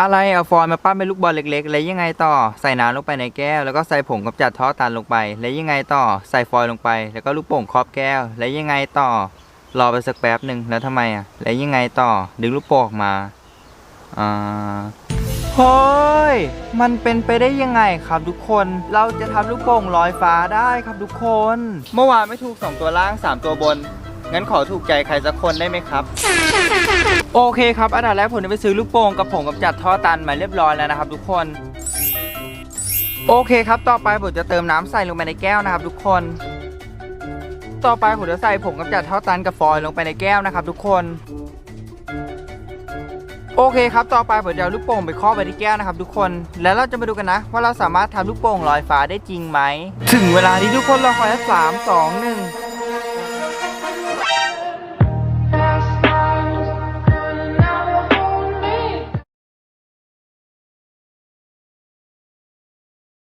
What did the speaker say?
อะไรเอาฟอยล์มาปั้นเป็นลูกบอลเล็กๆ แล้วยังไงต่อใส่น้ำลงไปในแก้ว แล้วก็ใส่ผงกำจัดท่อตันลงไป แล้วยังไงต่อใส่ฟอยล์ลงไป แล้วก็ลูกโป่งครอบแก้ว แล้วยังไงต่อ รอไปสักแป๊บหนึ่งแล้วทำไมอะ แล้วยังไงต่อดึงลูกโป่งออกมาอ่าเฮ้ยมันเป็นไปได้ยังไงครับทุกคน เราจะทำลูกโป่งลอยฟ้าได้ครับทุกคน เมื่อวานไม่ถูก2ตัวล่าง3ตัวบน งั้นขอถูกใจใครสักคนได้ไหมครับ โอเคครับอันดับแรกผมจะไปซื้อลูกโป่งกับผงกับจัดท่อตันมาเรียบร้อยแล้วนะครับ ทุกคน โอเคครับต่อไปผมจะเติมน้ำใส่ลงไปในแก้วนะครับ ทุกคน ต่อไปผมจะใส่ผงกับจัดท่อตันกับฟอยล์ลงไปในแก้วนะครับ ทุกคน โอเคครับต่อไปผมจะเอาลูกโป่งไปครอบไว้ที่แก้วนะครับ ทุกคน แล้วเราจะมาดูกันนะ ว่าเราสามารถทำลูกโป่งลอยฟ้าได้จริงไหม ถึงเวลาที่ทุกคนรอคอยแล้วสามสองหนึ่ง